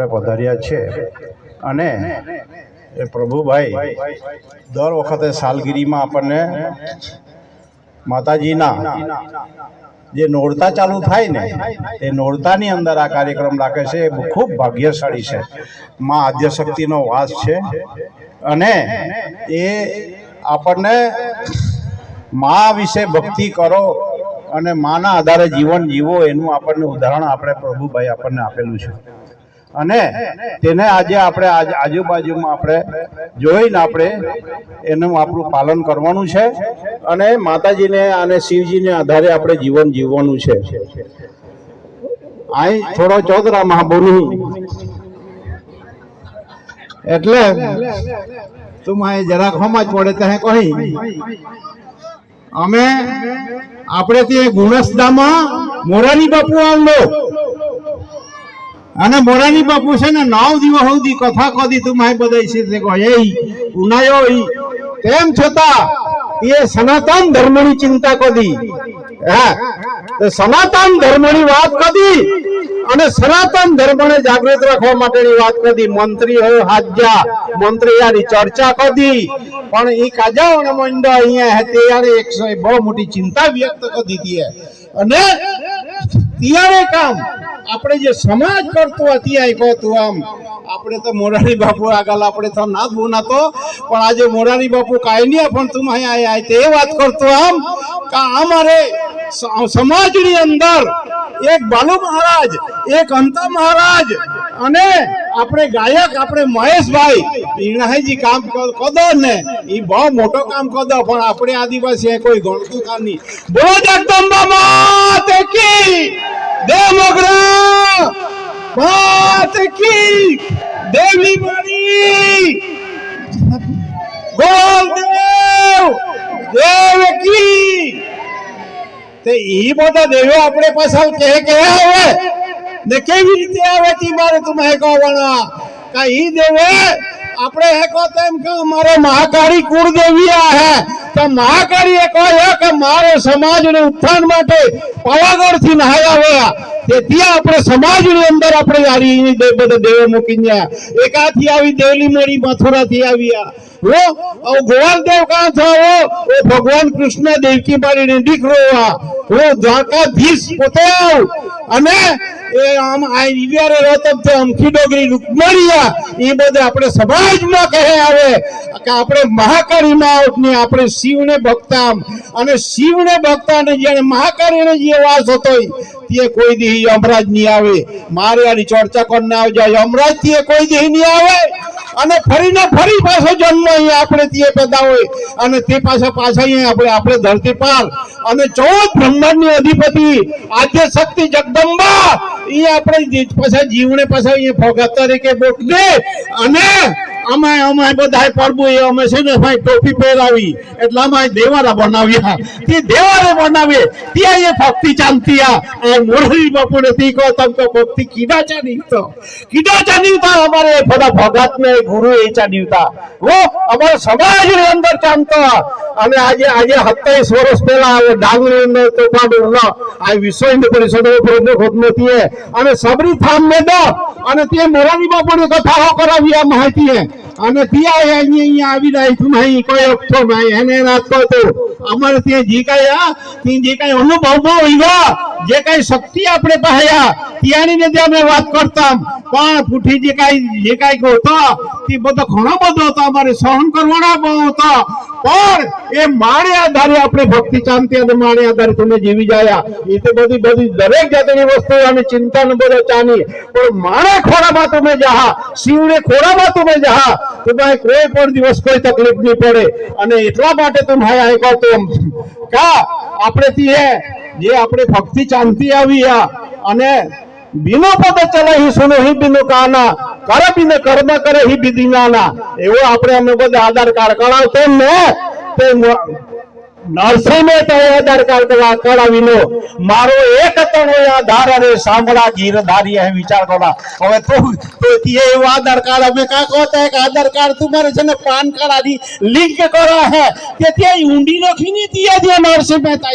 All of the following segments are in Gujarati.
આપણે પધાર્યા છે. અને એ પ્રભુભાઈ દર વખતે સાલગીરીમાં આપણને માતાજીના જે નોરતા ચાલુ થાય ને એ નોરતાની અંદર આ કાર્યક્રમ રાખે છે. એ ખૂબ ભાગ્યશાળી છે. માં આદ્યશક્તિનો વાસ છે. અને એ આપણને મા વિશે ભક્તિ કરો અને માના આધારે જીવન જીવો એનું આપણને ઉદાહરણ આપણે પ્રભુભાઈ આપણને આપેલું છે. અને તેને આજે આપણે આજ આજુબાજુમાં આપણે જોઈને આપણે એનું આપણું પાલન કરવાનું છે અને માતાજીને અને શિવજીને આધારે આપણે જીવન જીવવાનું છે. આઈ થોડો ચોદરા મહાબોની એટલે તું અહીં જરાક હમજ પડે ત્યાં કહી. અમે આપણે ત્યાં ગુણસદામાં મોરારી બાપુ આવલો અને મોરારી બાપુ છે ને નવ દિવસ સુધી કથા કદી તું માય બધાય છે એ ઉનાયો તેમ છતાં એ સનાતન ધર્મની ચિંતા કદી હા સનાતન ધર્મની વાત કદી અને સનાતન ધર્મને જાગૃત રાખવા માટેની વાત કદી મંત્રી હોય હાજ્યા. મંત્રીયાની ચર્ચા કદી પણ એ કાજા મંડળ અહીંયા હે, તે યાર એકસો બહુ મોટી ચિંતા વ્યક્ત કરી દીધી અને ત્યારે કામ. આપણે જે સમાજ કરતો અત્યારે કહતું આમ. આપણે તો મોરારી બાપુ આગળ આપણે તો ના જ બોનાતો પણ આજે મોરારી બાપુ કાંઈ નહીં પણ તું અહીંયા તે વાત કરતો આમ. કે અમારે સમાજની અંદર એક બાલુ મહારાજ, એક અંતા મહારાજ અને આપણે ગાયક, આપણે મહેશભાઈ. ઈણાહીજી કામ કદો ને. એ બહુ મોટો કામ કદો પણ આપણે આદિવાસી કોઈ ગણતું કામ નહીં. બોલો જગદંબા માત કી દેવ મોગરા માત કી દેવી મારી ગોલદેવ દેવ કી તે ઈ બધા દેવો આપણે પાછા કે કે આવે. ને કેવી રીતે આવે તી મારે તું હેકો વણા કા ઈ દેવે, આપણે હેકો તેમ કે અમારે મહાકાળી કુળ દેવી આ હે. તો મહાકાળી એ કહે કે મારો સમાજ ને ઉત્થાન માટે પાવાગઢથી નહાયા આવ્યા તેથી આપણે સમાજની અંદર આપણે હારી બધા દેવો મૂકીને એકાથી આવી દેવલી મણી મથુરા થી આવ્યા. ઓ ગોવાલ દેવ કાં થાવો ઓ ભગવાન કૃષ્ણ દેવકી પાડીને દીકરો આ वो દ્વારકાધીશ પોતે અને એ આમ આ ઈવ્યારે રોતબ તો અમખી ડોગરી રૂકમણીયા. એ બધે આપણે સમાજમાં કહે આવે. કે આપણે મહાકાળીમાં આપણે શિવને ભક્તામ. અને શિવને ભક્તા અને જેને મહાકાળીને જે વાસ હતો તે કોઈ દી યમરાજ નહીં આવે. મારે આની ચર્ચા કરીને આવજો. અમરાજ તે કોઈ દી નહીં આવે? અને ફરીને ફરી પાછો જન્મ અહીંયા આપણે તે પેદા હોય. અને તે પાછા પાછા અહીંયા આપણે આપણે ધરતી પાર અને ચૌદ બ્રહ્માંડની અધિપતિ આદ્ય શક્તિ જગદંબા. એ આપણે પાછા જીવને પાછા અહીંયા ભોગા તરીકે બોકને અને અમે અમે બધા પ્રભુ એ અમે છે ને ભાઈ ટોપી પહેરાવી. એટલે અમે દેવારા બનાવ્યા. તે દેવારે બનાવે. ત્યાં એ ભક્તિ ચાલતી આ. મોરલી બાપુ ને તી કહો, તમ તો ભક્તિ કીડા ચા નીવતો? કીડા ચા નીવતા? અમારે બધા ભગત ને ગુરુ એ ચા નીવતા. ઓ અમારા સમાજની અંદર ચાલતો અને આજે આજે સત્તાવીસ વર્ષ પહેલા આ ડાંગરી ને તોફાન આ વિશ્વ હિન્દુ પરિષદ ખોદમતી અને સબરી થામ ને દો. અને તે મોરારી પણ કથાઓ કરાવી આ માહિતી અને ત્યાં અહીંયા આવી જાય કોઈ નહીં. રાખતો તો અમારે ત્યાં જે કાંઈ જે કાંઈ અનુભવમાં હોય જે કઈ શક્તિ આપણે પાયા ત્યાંની ને અમે વાત કરતા પણ પૂઠી જે કઈ જે કઈ હતો તે બધો ઘણો બધો હતો અમારે સહન કરવાના હતો. પણ એ માણે આધારે આપણે ભક્તિ શાંતિ અને માણે આધારે તમે જીવી જાયા. એ તો બધી બધી દરેક જાતની વસ્તુ અને ચિંતા ન બધો ચાની. પણ માણે ખોરામાં તમે જહા, શિવને ખોરામાં તમે જહા, તો ભાઈ કોઈ પણ દિવસ કોઈ તકલીફ નહીં પડે. અને એટલા માટે તો ભાઈ આ કહો કા, આપણે જે આપણે ભક્તિ શાંતિ આવી આ. અને બિનો પદ ચલે હિ સુનો હિ બિનો કાના. કર બિન કર્મ કરે હિ બિદિનાના એવો આપણે અમે બધા આધાર કાર્ડ કરાવતો ને તે નરસિંહે તો એ આધાર કાર્ડ કરા- કરાવીનો મારો એક તણો આધાર અને સાંભળા ગીરધારી હે વિચાર કોલા હવે તો તો એવો આધાર કાર્ડ, અમે કા કહતા એક આધાર કાર્ડ તમારે છે ને પાન કાર્ડ આની લિંક કરો હે. કે તે ઊંડી ની ત્યાં ત્યાં નરસિંહ મહેતા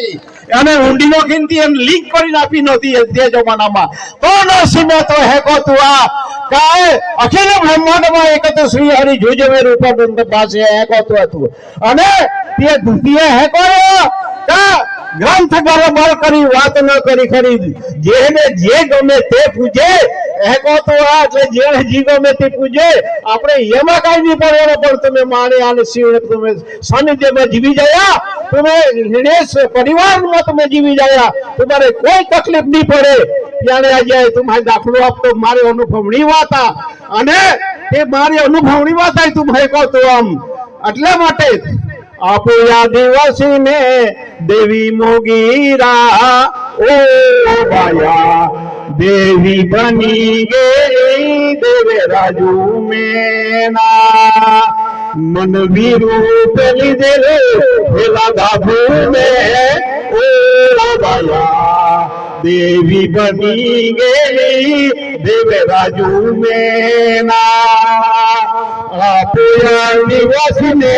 અને ઊંડી ઊંડીનો ખીનથી એમ લિંક કરી આપી નહોતી તે જમાનામાં. તો નરસિંહ મહેતો હે કો તું આ. કાય અખિલ બ્રહ્માંડમાં એક તો શ્રી હરિ જોજવે રૂપાનંદ પાસે હેકો તું હતું. અને તે દ્વિતીય હેકો કા ગ્રંથ બરાબર કરી, વાત ન કરી ખરી જેને જે ગમે તે પૂજે તમે જીવી ગયા તમે તમારે કોઈ તકલીફ નહીં પડે. ત્યારે આજે તમારે દાખલો આપતો, મારે અનુભવની વાત. અને તે મારી અનુભવની વાત આવી તું ભાઈ કહો આમ. એટલા માટે આપુયા દિવસીને દેવી મોગીરા ઓ બાયા દેવી બની ગઈ દેવે રાજુ મેના. મન વિરૂપ લીધે રે પેલા ગાભુ મે ઓ બાયા દેવી બની ગઈ દેવે રાજુ મેના. આપુયા નિવાસીને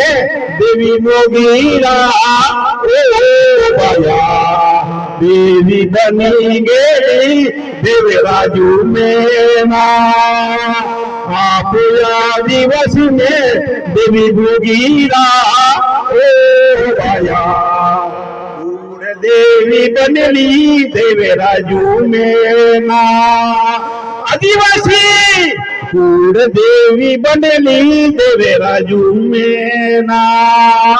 દેવી મોગીરા ઓ બાયા દેવી બની ગઈ દેવે રાજુ મેના. આપુયા દિવસને દેવી ભોગીરા ઓ બાયા દેવી બનેલી દેવે રાજુ મેના. આદિવાસી કુળ દેવી બનેલી દેવે રાજુ મેના.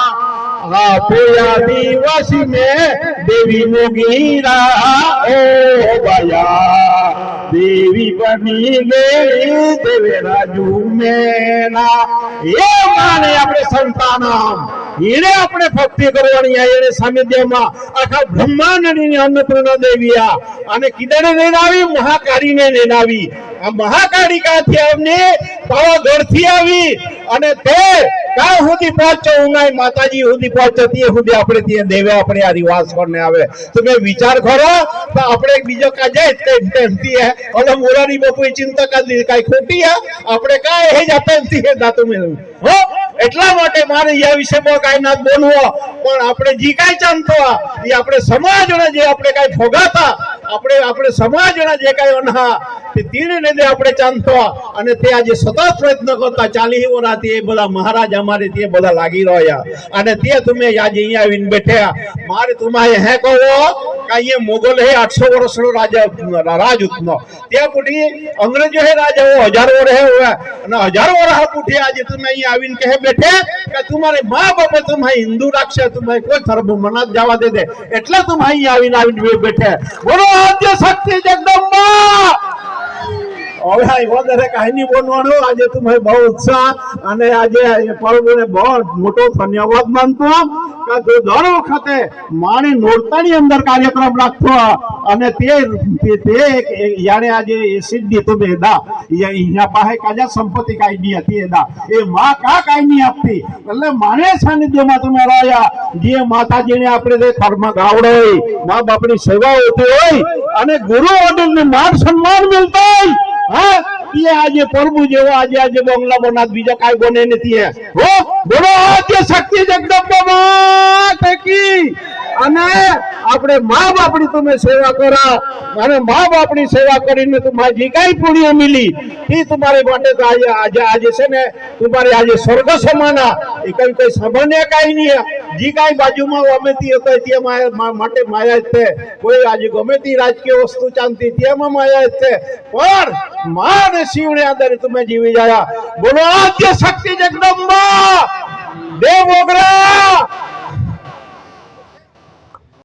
દિવસી ને દેવી મોગીરા ઓ બાયા દેવી બની ગઈ દેવે રાજુ મેના. એ માને આપણે સંતાનમ એને આપણે ભક્તિ કરવાની એને સાનિધ્યમાં આખા બ્રહ્માંડની અન્નપૂર્ણા દેવી આ. અને કિદણે નેનાવી મહાકાળીને નેનાવી આ મહાકાળિકાથી અમને પાવાગઢથી આવી અને તે કાં સુધી પહોંચો ઉનાઈ માતાજી સુધી પહોંચો, તે સુધી આપણે ત્યાં દેવે આપણે આ રિવાજ કરને આવે. તમે વિચાર કરો, તો આપણે એક બીજો કા જાય કઈ ટેમતી હે ઓલો મોરારી બાપુએ ચિંતા કા દી કાઈ ખોટી હે? આપણે કાય હે જ આપેલતી હે દાતુ મેં હો? એટલા માટે મારે આ વિષયમાં કાંઈ ના બોલવો પણ આપણે જે કાંઈ ચાંતો એ આપણે સમાજના જે આપણે કાંઈ ફોગાતા આપણે આપણે સમાજના જે કાંઈ અનહા, તે તીને લીધે આપણે ચાંતો અને તે આજે સતત પ્રયત્ન કરતા ચાલી વર્ષથી એ બધા મહારાજ અમારે તે બધા લાગી રહ્યા. અને તે તમે આજે અહીંયા આવીને બેઠ્યા મારે તમારે હે કહો કાંઈએ મોગલે આઠસો વર્ષનો રાજા, રાજ ઉતનો ત્યાં પૂઠી અંગ્રેજો હે રાજાઓ હજારો વર હોયા અને હજારો વર્ષ પૂઠી આજે તમે અહીં આવીને કહે, બેઠે, કે તમારે મા બાપે તમે હિન્દુ રાખશે તમે કોઈ ધર્મ મના જવા દે દે. એટલે તમે અહીં આવીને આવીને બેઠે. બોલો આજે શક્તિ જગદંબા! હવે આ વધારે કાંઈ બોલવાનું આજે તમે બહુ ઉત્સાહ અને આજે પ્રભુને બહુ મોટો ધન્યવાદ માનતો કે જો દર વખતે માણી નોરતાની અંદર કાર્યક્રમ રાખતો અને તે તે- તે યાણે આજે સિદ્ધિ તમે દા અહીંયા પાસે કાજા સંપત્તિ નહીં હતી એ દા એ માં કા નહીં આપતી. એટલે માને સાનિધ્યમાં તમે રહ્યા. જે માતાજીને આપણે તે કર્મ ગાવડે હોય, મા બાપની સેવા હોતી હોય, અને ગુરુ વડીલને માન સન્માન મળતા હોય હા? એ આજે પ્રભુ જેવો, આજે આજે બંગલા બનાત બીજો કાઈ બને નથી હે. હો? બોલો, આદ્ય શક્તિ જગદંબા કી અને આપણે મા બાપની તમે સેવા કરા. અને મા બાપની સેવા કરીને તમારે જે કાંઈ પુણ્ય મિલી, એ તમારે માટે આજે આજે આજે છે ને, તમારે આજે સ્વર્ગ સમાના. એ કઈ કઈ સામાન્ય કાંઈ નહીં જે કાંઈ બાજુમાં ગમે તે હતા તે માટે માયા જ છે. કોઈ આજે ગમે તે રાજકીય વસ્તુ ચાલતી તેમાં માયા જ છે. પણ માં અને શિવને આધારે તમે જીવી જાયા. બોલો આદ્ય શક્તિ જગદંબા. દેવ ઓગરા